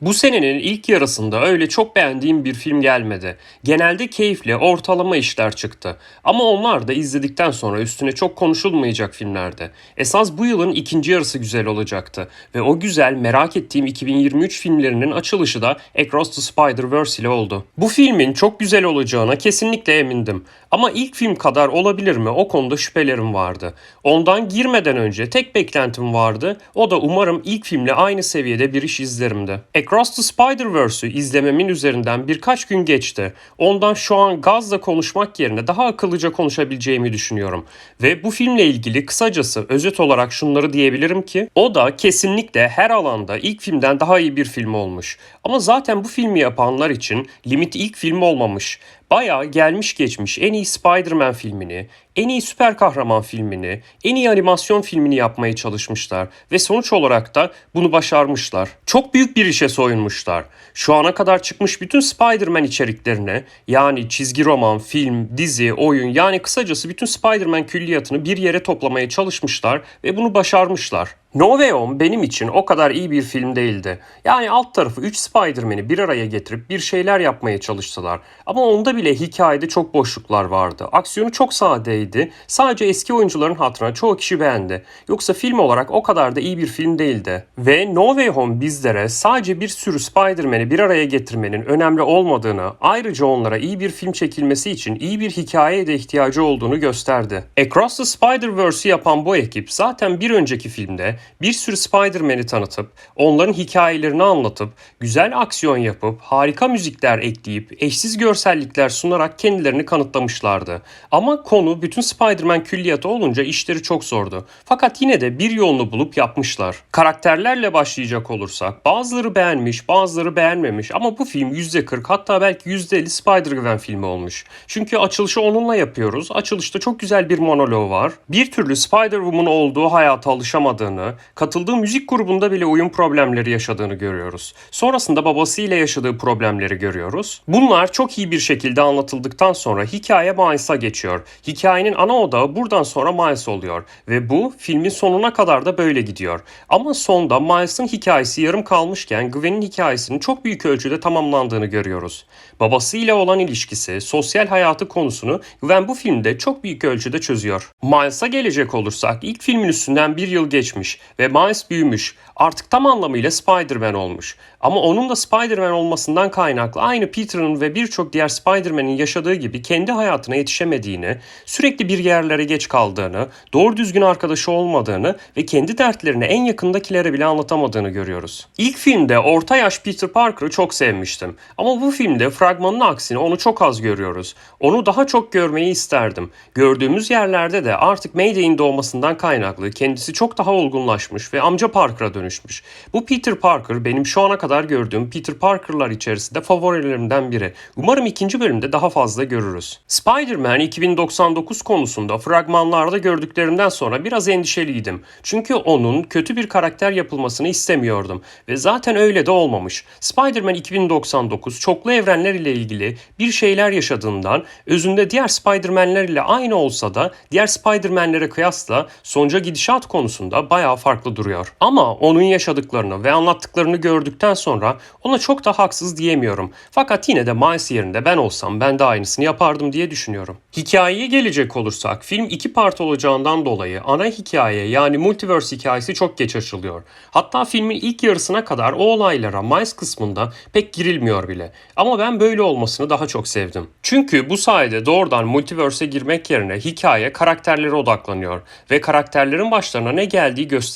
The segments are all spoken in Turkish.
Bu senenin ilk yarısında öyle çok beğendiğim bir film gelmedi. Genelde keyifli, ortalama işler çıktı. Ama onlar da izledikten sonra üstüne çok konuşulmayacak filmlerdi. Esas bu yılın ikinci yarısı güzel olacaktı. Ve o güzel, merak ettiğim 2023 filmlerinin açılışı da Across the Spider-Verse ile oldu. Bu filmin çok güzel olacağına kesinlikle emindim. Ama ilk film kadar olabilir mi o konuda şüphelerim vardı. Ondan girmeden önce tek beklentim vardı. O da umarım ilk filmle aynı seviyede bir iş izlerimdi. The Spider-Verse'ü izlememin üzerinden birkaç gün geçti. Ondan şu an gazla konuşmak yerine daha akıllıca konuşabileceğimi düşünüyorum. Ve bu filmle ilgili kısacası özet olarak şunları diyebilirim ki o da kesinlikle her alanda ilk filmden daha iyi bir film olmuş. Ama zaten bu filmi yapanlar için limit ilk film olmamış. Bayağı gelmiş geçmiş en iyi Spider-Man filmini, en iyi süper kahraman filmini, en iyi animasyon filmini yapmaya çalışmışlar ve sonuç olarak da bunu başarmışlar. Çok büyük bir işe soyunmuşlar. Şu ana kadar çıkmış bütün Spider-Man içeriklerine yani çizgi roman, film, dizi, oyun yani kısacası bütün Spider-Man külliyatını bir yere toplamaya çalışmışlar ve bunu başarmışlar. No Way Home benim için o kadar iyi bir film değildi. Yani alt tarafı 3 Spider-Man'i bir araya getirip bir şeyler yapmaya çalıştılar. Ama onda bile hikayede çok boşluklar vardı. Aksiyonu çok sadeydi. Sadece eski oyuncuların hatırına çoğu kişi beğendi. Yoksa film olarak o kadar da iyi bir film değildi. Ve No Way Home bizlere sadece bir sürü Spider-Man'i bir araya getirmenin önemli olmadığını, ayrıca onlara iyi bir film çekilmesi için iyi bir hikayeye de ihtiyacı olduğunu gösterdi. Across the Spider-Verse'ü yapan bu ekip zaten bir önceki filmde bir sürü Spider-Man'i tanıtıp, onların hikayelerini anlatıp, güzel aksiyon yapıp, harika müzikler ekleyip, eşsiz görsellikler sunarak kendilerini kanıtlamışlardı. Ama konu bütün Spider-Man külliyatı olunca işleri çok zordu. Fakat yine de bir yolunu bulup yapmışlar. Karakterlerle başlayacak olursak, bazıları beğenmiş, bazıları beğenmemiş ama bu film %40 hatta belki %50 Spider-Gwen filmi olmuş. Çünkü açılışı onunla yapıyoruz. Açılışta çok güzel bir monolog var. Bir türlü Spider-Woman olduğu hayata alışamadığını, katıldığı müzik grubunda bile uyum problemleri yaşadığını görüyoruz. Sonrasında babasıyla yaşadığı problemleri görüyoruz. Bunlar çok iyi bir şekilde anlatıldıktan sonra hikaye Miles'a geçiyor. Hikayenin ana odağı buradan sonra Miles oluyor ve bu filmin sonuna kadar da böyle gidiyor. Ama sonda Miles'ın hikayesi yarım kalmışken Gwen'in hikayesinin çok büyük ölçüde tamamlandığını görüyoruz. Babasıyla olan ilişkisi, sosyal hayatı konusunu Gwen bu filmde çok büyük ölçüde çözüyor. Miles'a gelecek olursak ilk filmin üstünden bir yıl geçmiş ve Miles büyümüş. Artık tam anlamıyla Spider-Man olmuş. Ama onun da Spider-Man olmasından kaynaklı aynı Peter'ın ve birçok diğer Spider-Man'in yaşadığı gibi kendi hayatına yetişemediğini, sürekli bir yerlere geç kaldığını, doğru düzgün arkadaşı olmadığını ve kendi dertlerini en yakındakilere bile anlatamadığını görüyoruz. İlk filmde orta yaş Peter Parker'ı çok sevmiştim. Ama bu filmde fragmanın aksine onu çok az görüyoruz. Onu daha çok görmeyi isterdim. Gördüğümüz yerlerde de artık Mayday'in doğmasından kaynaklı kendisi çok daha olgunlaşmış ve amca Parker'a dönüşmüş. Bu Peter Parker benim şu ana kadar gördüğüm Peter Parker'lar içerisinde favorilerimden biri. Umarım ikinci bölümde daha fazla görürüz. Spider-Man 2099 konusunda fragmanlarda gördüklerimden sonra biraz endişeliydim. Çünkü onun kötü bir karakter yapılmasını istemiyordum. Ve zaten öyle de olmamış. Spider-Man 2099 çoklu evrenler ile ilgili bir şeyler yaşadığından özünde diğer Spider-Man'ler ile aynı olsa da diğer Spider-Man'lere kıyasla sonuca gidişat konusunda bayağı farklı duruyor. Ama onun yaşadıklarını ve anlattıklarını gördükten sonra ona çok da haksız diyemiyorum. Fakat yine de Miles yerinde ben olsam ben de aynısını yapardım diye düşünüyorum. Hikayeye gelecek olursak film iki part olacağından dolayı ana hikaye yani multiverse hikayesi çok geç açılıyor. Hatta filmin ilk yarısına kadar o olaylara Miles kısmında pek girilmiyor bile. Ama ben böyle olmasını daha çok sevdim. Çünkü bu sayede doğrudan multiverse'e girmek yerine hikaye karakterlere odaklanıyor ve karakterlerin başlarına ne geldiği gösteriliyor,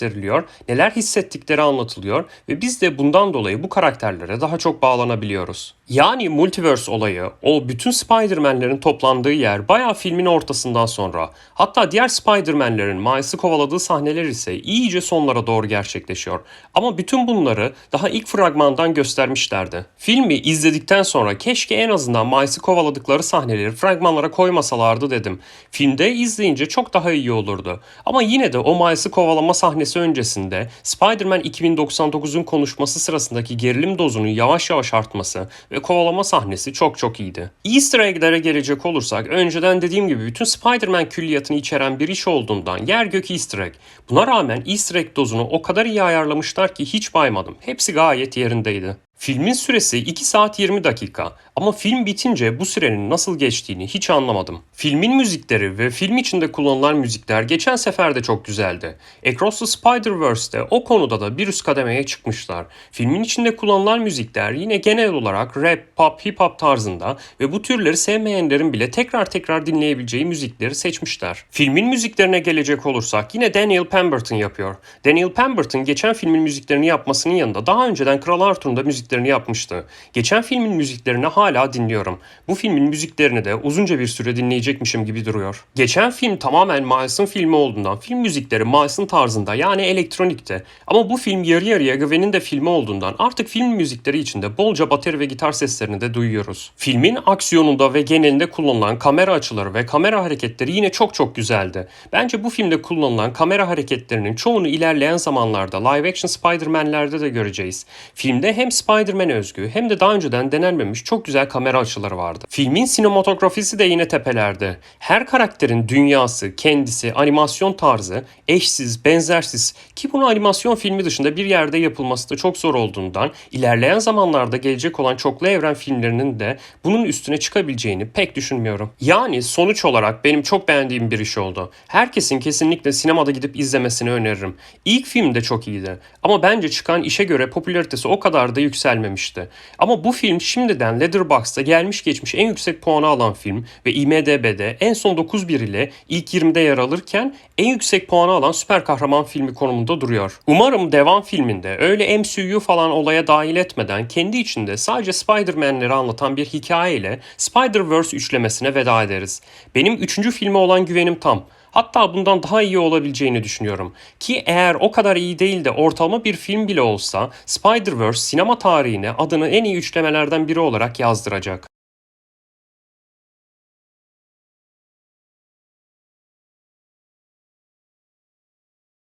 neler hissettikleri anlatılıyor ve biz de bundan dolayı bu karakterlere daha çok bağlanabiliyoruz. Yani multiverse olayı, o bütün Spider-Man'lerin toplandığı yer bayağı filmin ortasından sonra. Hatta diğer Spider-Man'lerin Miles'ı kovaladığı sahneler ise iyice sonlara doğru gerçekleşiyor. Ama bütün bunları daha ilk fragmandan göstermişlerdi. Filmi izledikten sonra keşke en azından Miles'ı kovaladıkları sahneleri fragmanlara koymasalardı dedim. Filmde izleyince çok daha iyi olurdu. Ama yine de o Miles'ı kovalama sahnesi öncesinde Spider-Man 2099'un konuşması sırasındaki gerilim dozunun yavaş yavaş artması ve kovalama sahnesi çok çok iyiydi. Easter egg'lere gelecek olursak önceden dediğim gibi bütün Spider-Man külliyatını içeren bir iş olduğundan yer gök Easter egg. Buna rağmen Easter egg dozunu o kadar iyi ayarlamışlar ki hiç baymadım. Hepsi gayet yerindeydi. Filmin süresi 2 saat 20 dakika ama film bitince bu sürenin nasıl geçtiğini hiç anlamadım. Filmin müzikleri ve film içinde kullanılan müzikler geçen sefer de çok güzeldi. Across the Spider-Verse'de o konuda da bir üst kademeye çıkmışlar. Filmin içinde kullanılan müzikler yine genel olarak rap, pop, hip hop tarzında ve bu türleri sevmeyenlerin bile tekrar tekrar dinleyebileceği müzikleri seçmişler. Filmin müziklerine gelecek olursak yine Daniel Pemberton yapıyor. Daniel Pemberton geçen filmin müziklerini yapmasının yanında daha önceden Kral Arthur'un da müziklerini yapmıştı. Geçen filmin müziklerini hala dinliyorum. Bu filmin müziklerini de uzunca bir süre dinleyecekmişim gibi duruyor. Geçen film tamamen Miles'ın filmi olduğundan film müzikleri Miles'ın tarzında yani elektronikte. Ama bu film yarı yarıya Gwen'in de filmi olduğundan artık film müzikleri içinde bolca bateri ve gitar seslerini de duyuyoruz. Filmin aksiyonunda ve genelinde kullanılan kamera açıları ve kamera hareketleri yine çok çok güzeldi. Bence bu filmde kullanılan kamera hareketlerinin çoğunu ilerleyen zamanlarda live action Spider-Man'lerde de göreceğiz. Filmde hem Spider-Man özgü hem de daha önceden denenmemiş çok güzel kamera açıları vardı. Filmin sinematografisi de yine tepelerde. Her karakterin dünyası, kendisi, animasyon tarzı eşsiz, benzersiz ki bunu animasyon filmi dışında bir yerde yapılması da çok zor olduğundan ilerleyen zamanlarda gelecek olan çoklu evren filmlerinin de bunun üstüne çıkabileceğini pek düşünmüyorum. Yani sonuç olarak benim çok beğendiğim bir iş oldu. Herkesin kesinlikle sinemada gidip izlemesini öneririm. İlk film de çok iyiydi ama bence çıkan işe göre popülaritesi o kadar da yükselmemişti. Ama bu film şimdiden Letterboxd'da gelmiş geçmiş en yüksek puanı alan film ve IMDB'de en son 9.1 ile ilk 20'de yer alırken en yüksek puanı alan süper kahraman filmi konumunda duruyor. Umarım devam filminde öyle MCU falan olaya dahil etmeden kendi içinde sadece Spider-Man'leri anlatan bir hikayeyle Spider-Verse üçlemesine veda ederiz. Benim üçüncü filme olan güvenim tam. Hatta bundan daha iyi olabileceğini düşünüyorum. Ki eğer o kadar iyi değil de ortalama bir film bile olsa Spider-Verse sinema tarihine adını en iyi üçlemelerden biri olarak yazdıracak.